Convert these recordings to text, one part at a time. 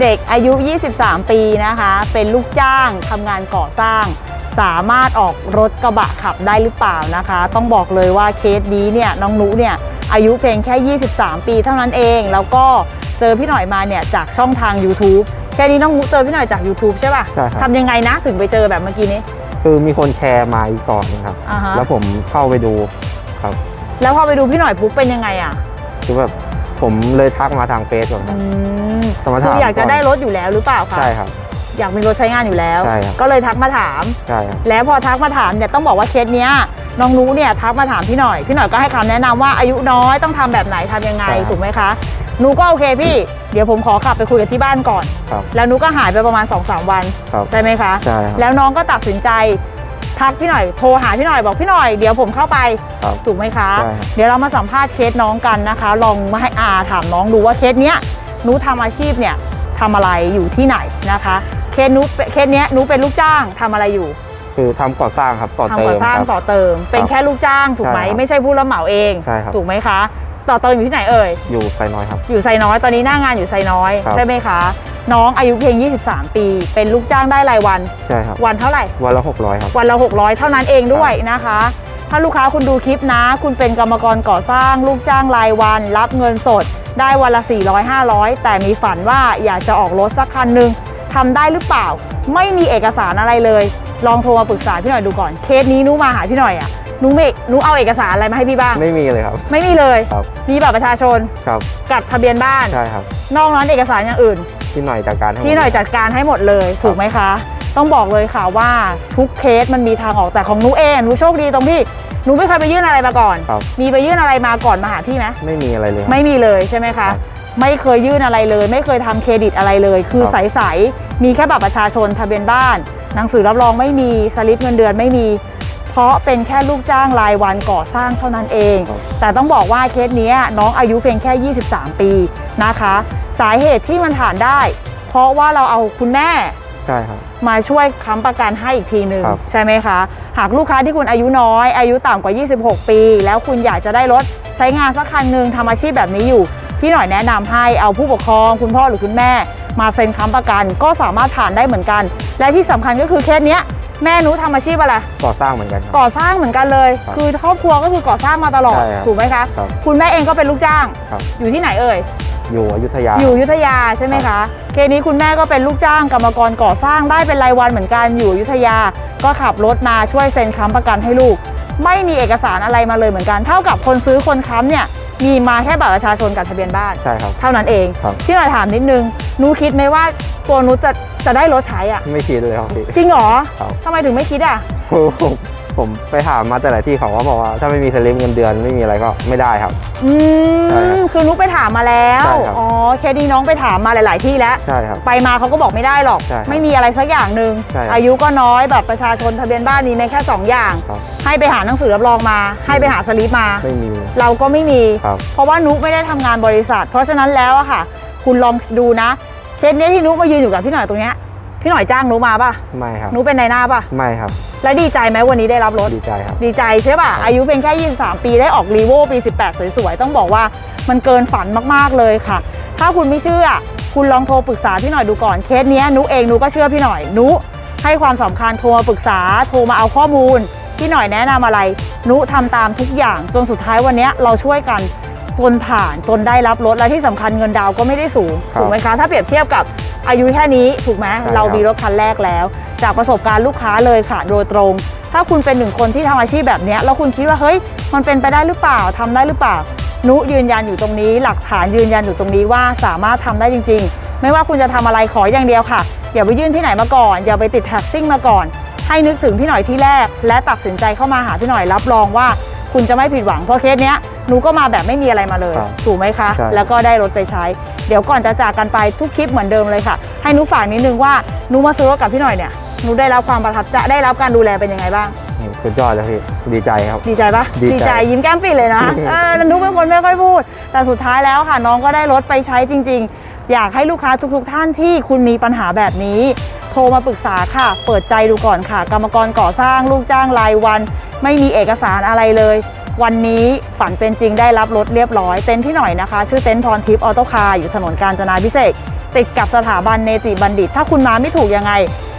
เด็กอายุ 23 ปีนะคะ เป็นลูกจ้างทำงานก่อสร้าง สามารถออกรถกระบะขับได้หรือเปล่านะคะ ต้องบอกเลยว่าเคสนี้เนี่ยน้องนุเนี่ยอายุเพียงแค่ 23 ปีเท่านั้นเอง แล้วก็เจอพี่หน่อยมาเนี่ยจากช่องทาง YouTube แค่นี้น้องนุเจอพี่หน่อยจาก YouTube ใช่ป่ะใช่ครับ ทำยังไงนะถึงไปเจอแบบเมื่อกี้นี้ คือมีคนแชร์มาอีกก่อนนึงครับ อ่าฮะ แล้วผมเข้าไปดูครับ แล้วพอไปดูพี่หน่อยปุ๊บเป็นยังไงอะ คือแบบผมเลยทักมาทางเฟซก่อนคอืรับม จะมาคืถามออยากจะก่นได้รถอยู่แล้วหรือเปล่าคะใช่ครับ อยากมีรถใช้งานอยู่แล้ว ใช่ครับ ก็เลยทักมาถาม ใช่ครับ แล้วพอทักมาถามเนี่ยต้องบอกว่าเคสเนี้ยน้องนุเนี่ยทักมาถามพี่หน่อย พี่หน่อยก็ให้คำแนะนำว่าอายุน้อยต้องทำแบบไหนทำยังไงใช่ครับ ถูกไหมคะหนูก็โอเคพี่ เดี๋ยวผมขอกลับไปคุยกับที่บ้านก่อน ครับแล้วหนูก็หายไปประมาณ2อสวัน ครับ ใช่ไหมคะ ใช่ครับ แล้วน้องก็ตัดสินใจ ทักพี่หน่อยโทรหาพี่หน่อยบอกพี่หน่อยเดี๋ยวผมเข้าไป ครับถูกไหมคะ ใช่ครับ เดี๋ยวเรามาสัมภาษณ์เคสน้องกันนะคะ ลองมาให้อาถามน้องดูว่าเคสเนี้ยห นูทำอาชีพเนี่ยทำอะไรอยู่ที่ไหนนะคะเคสหนูเคสเนี้ยหนูเป็นลูกจ้างทำอะไรอยู่คือทำก่อสร้างครับต่อทำเติก่อมสร้างครับ ต่อเติม เป็นครับแค่ลูกจ้างถูกไหมใช่ครับไม่ใช่ผู้รับเหมาเอง ใช่ครับ ถูกไหมคะ ต่อเติมอยู่ที่ไหนเอ่ย อยู่ไซน้อยครับ อยู่ไซน้อยตอนนี้หน้างานอยู่ไซน้อยครับ ใช่ไหมคะ น้องอายุเพียง 23 ปี เป็นลูกจ้างได้รายวัน ใช่ครับ วันเท่าไหร่ วันละหกร้อยครับ วันละ 600 เท่านั้นเองด้วยนะคะ ถ้าลูกค้าคุณดูคลิปนะ คุณเป็นกรรมกรก่อสร้าง ลูกจ้างรายวัน รับเงินสด ได้วันละ 400 500 แต่มีฝันว่าอยากจะออกรถสักคันหนึ่งทำได้หรือเปล่า ไม่มีเอกสารอะไรเลย ลองโทรมาปรึกษาพี่หน่อยดูก่อน เคสนี้หนูมาหาพี่หน่อยอะหนูเมกหนูเอาเอกสารอะไรมาให้พี่บ้าง ไม่มีเลยครับ ไม่มีเลย ครับ มีบัตรประชาชน ครับ กับทะเบียนบ้าน ใช่ครับ นอกนั้นเอกสารอย่างอื่นพี่หน่อยจัดการให้มดพี่หน่อยจัดการให้หมดเลยถูกไหมคะ ต้องบอกเลยค่ะว่าทุกเคสมันมีทางออกแต่ของหนูเองหนูโชคดีตรงที่ หนูไม่เคยไปยื่นอะไรมาก่อน ครับ มีไปยื่นอะไรมาก่อนมาหาพี่ไหมไม่มีอะไรเลยครับ ไม่มีเลยใช่ไหมครัคะ บไม่เคยยื่นอะไรเลย ไม่เคยทำเครดิตอะไรเลย คือครับ ใสๆมีแค่บัตรประชาชนทะเบียนบ้าน หนังสือรับรองไม่มีสลิปเงินเดือนไม่มี เพราะเป็นแค่ลูกจ้างรายวันก่อสร้างเท่านั้นเอง ครับ แต่ต้องบอกว่าเคสเนี้ยน้องอายุเพียงแค่ 23 ปีนะคะ สาเหตุที่มันผ่านได้ เพราะว่าเราเอาคุณแม่ ใช่ครับ มาช่วยค้ำประกันให้อีกทีหนึ่งครับ ใช่ไหมคะ หากลูกค้าที่คุณอายุน้อย อายุต่ำกว่า 26 ปี แล้วคุณอยากจะได้รถใช้งานสักคันหนึ่งทำอาชีพแบบนี้อยู่ พี่หน่อยแนะนำให้เอาผู้ปกครอง คุณพ่อหรือคุณแม่ มาเซ็นค้ำประกันก็สามารถผ่านได้เหมือนกัน และที่สำคัญก็คือเคสเนี้ยแม่หนูทำอาชีพอะไร ก่อสร้างเหมือนกันครับ ก่อสร้างเหมือนกันเลย ครับคือครอบครัวก็คือก่อสร้างมาตลอด ใช่ครับถูกไหมคะ ครับคุณแม่เองก็เป็นลูกจ้าง ครับ อยู่ที่ไหนเอ่ย อยู่อยุธยา อยู่อยุธยาใช่ไหมคะ เคสนี้คุณแม่ก็เป็นลูกจ้างกรรมกรก่อสร้างได้เป็นรายวันเหมือนกันอยู่อยุธยา ก็ขับรถมาช่วยเซ็นค้ำประกันให้ลูก ไม่มีเอกสารอะไรมาเลยเหมือนกัน เท่ากับคนซื้อคนค้ำเนี่ยมีมาแค่บัตรประชาชนกับทะเบียนบ้าน ใช่ครับ เท่านั้นเองครับพี่หน่อยถามนิดนึงหนูคิดไหมว่าตัวหนูจะจะได้รถใช้อะ ไม่คิดเลยครับพี่ จริงเหรอครับ ทำไมถึงไม่คิดอะ ผม ผมไปถามมาแต่ละที่เขาก็บอกว่าถ้าไม่มีสลิปเงินเดือนไม่มีอะไรก็ไม่ได้ครับ อืใช่ครัมบคือนุกไปถามมาแล้ว ใช่ครับอ๋อ เคสนี้น้องไปถามมาหลาย ๆ ที่แล้ว ใช่ครับไปมาเขาก็บอกไม่ได้หรอก ใช่ครับไม่มีอะไรสักอย่างหนึ่ง ใช่ครับอายุก็น้อยแบบประชาชนทะเบียนบ้านมีแม้แค่ 2 อย่าง ครับ ให้ไปหาหนังสือรับรองมา ให้ไปหาสลิปมา ไม่มี เราก็ไม่มี ครับ เพราะว่านุกไม่ได้ทำงานบริษัท เพราะฉะนั้นแล้วอะค่ะ คุณลองดูนะ เคสนี้ที่นุกมายืนอยู่กับพี่หน่อยตรงเนี้ย พี่หน่อยจ้างนุกมาป่ะไม่ครับนุกเป็นนายหน้าป่ะไม่ครับ แล้วดีใจไหมวันนี้ได้รับรถดีใจครับ ดีใจใช่ป่ะอายุเพียงแค่ 23 ปีได้ออกรีโวปี 18 สวยๆ ต้องบอกว่ามันเกินฝันมากๆเลยค่ะ ถ้าคุณไม่เชื่อ คุณลองโทรปรึกษาพี่หน่อยดูก่อนเคสเนี้ยนุเองนุก็เชื่อพี่หน่อยนุให้ความสำคัญโทรมาปรึกษาโทรมาเอาข้อมูลพี่หน่อยแนะนำอะไร นุทำตามทุกอย่างจนสุดท้ายวันเนี้ยเราช่วยกันจนผ่านจนได้รับรถและที่สำคัญเงินดาวน์ก็ไม่ได้สูงครับถูกไหมคะถ้าเปรียบเทียบกับ อายุแค่นี้ถูกไหมใช่ครับเรามีรถคันแรกแล้ว จากประสบการณ์ลูกค้าเลยค่ะโดยตรง ถ้าคุณเป็นหนึ่งคนที่ทำอาชีพแบบเนี้ยแล้วคุณคิดว่าเฮ้ยมันเป็นไปได้หรือเปล่าทำได้หรือเปล่า นุยืนยันอยู่ตรงนี้ หลักฐานยืนยันอยู่ตรงนี้ว่าสามารถทำได้จริง ๆ ไม่ว่าคุณจะทำอะไรขออย่างเดียวค่ะอย่าไปยื่นที่ไหนมาก่อน อย่าไปติดแท็กซิ่งมาก่อน ให้นึกถึงพี่หน่อยที่แรก และตัดสินใจเข้ามาหาพี่หน่อยรับรองว่า คุณจะไม่ผิดหวังเพราะเคสเนี้ย หนูก็มาแบบไม่มีอะไรมาเลยครับถูกไหมคะ ใช่ แล้วก็ได้รถไปใช้ เดี๋ยวก่อนจะจากกันไปทุกคลิปเหมือนเดิมเลยค่ะ ให้หนูฝากนิดนึงว่าหนูมาซื้อรถกับพี่หน่อยเนี่ยหนูได้รับความประทับใจได้รับการดูแลเป็นยังไงบ้างสุดยอดเลยพี่ดีใจครับ ดีใจปะดีใจยิ้มแก้มปิดเลยนะ เออนุ๊กเป็นคนไม่ค่อยพูด แต่สุดท้ายแล้วค่ะ น้องก็ได้รถไปใช้จริง ๆ อยากให้ลูกค้าทุกๆท่านที่คุณมีปัญหาแบบนี้ โทรมาปรึกษาค่ะ เปิดใจดูก่อนค่ะ กรรมกรก่อสร้างลูกจ้างรายวัน ไม่มีเอกสารอะไรเลย วันนี้ฝันเป็นจริงได้รับรถเรียบร้อยเต็นท์ที่หน่อยนะคะ ชื่อเต็นท์พรทิพย์ออโต้คาร์อยู่ถนนกาญจนาพิเศษกติดกับสถาบันเนติบัณฑิต ถ้าคุณมาไม่ถูกยังไง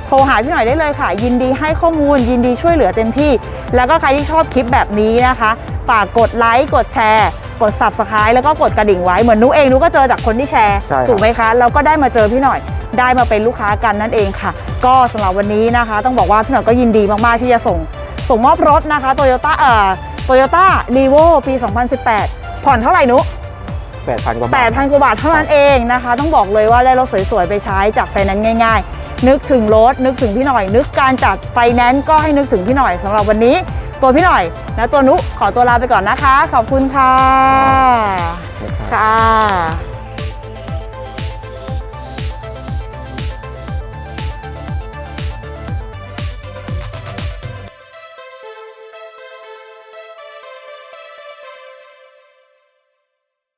โทรหาพี่หน่อยได้เลยค่ะ ยินดีให้ข้อมูล ยินดีช่วยเหลือเต็มที่ แล้วก็ใครที่ชอบคลิปแบบนี้นะคะฝากกดไลค์กดแชร์ กด subscribe แล้วก็กดกระดิ่งไว้เหมือนนุเองนุก็เจอจากคนที่แชร์ใช่ครับถูกไหมคะแล้วก็ได้มาเจอพี่หน่อยได้มาเป็นลูกค้ากันนั่นเองค่ะ ก็สำหรับวันนี้นะคะ ต้องบอกว่าพี่หน่อยก็ยินดีมากๆที่จะส่ง ส่งมอบรถนะคะโตโยต้าเอ่อ โตโยต้ารีโวปี 2018 ผ่อนเท่าไหร่นุแปดพันกว่าบาท8,000กว่าบาทเท่านั้นเองนะคะ ต้องบอกเลยว่าได้รถสวยๆ ไปใช้จากไฟแนนซ์ง่าย ๆ นึกถึงรถนึกถึงพี่หน่อย นึกการจัดไฟแนนซ์ก็ให้นึกถึงพี่หน่อยสำหรับวันนี้ ตัวพี่หน่อย และตัวนุขอตัวลาไปก่อนนะคะ ขอบคุณค่ะค่ะ